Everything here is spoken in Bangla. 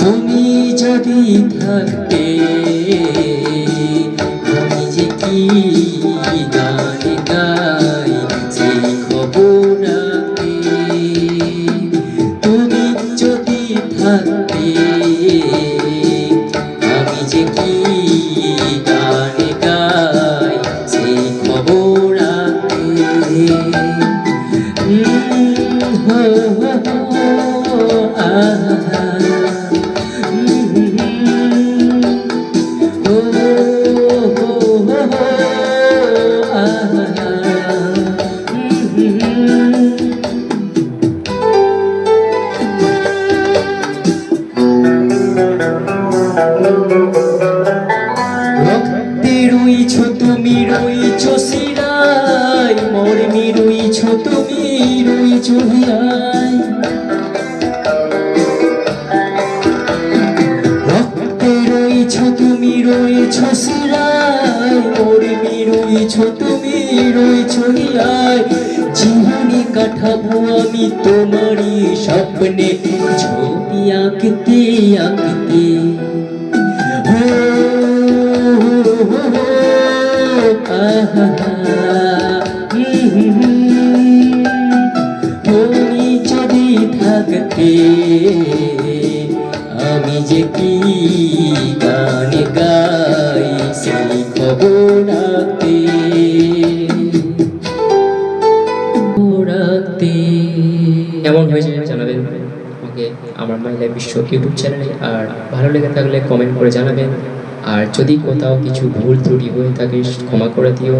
তুমি থাকতে আমি যে কি থাকতে। আমি যে কি গান গাই সেই খবর আহা। রক্তে রইছ তুমি রইছ শিরায় মর্মে রইছ তুমি রইছ হিয়ায় রক্তে রইছ তুমি রইছ শিরায় মর্মে রইছ তুমি রইছ হিয়ায় জীবনে কাঠাবো আমি তোমারই স্বপ্নে ছবি আঁকতে আঁকতে তুমি যদি থাকতে আমি যে কি গান গাই সেই খবর রাখতে রাখতে কেমন হয়েছে জানাবেন? ওকে আমার মহিলা বিশ্ব ইউটিউব চ্যানেলে আর ভালো লেগে থাকলে কমেন্ট করে জানাবেন। আর যদি কোথাও কিছু ভুল ত্রুটি হয়ে থাকে ক্ষমা করে দিও।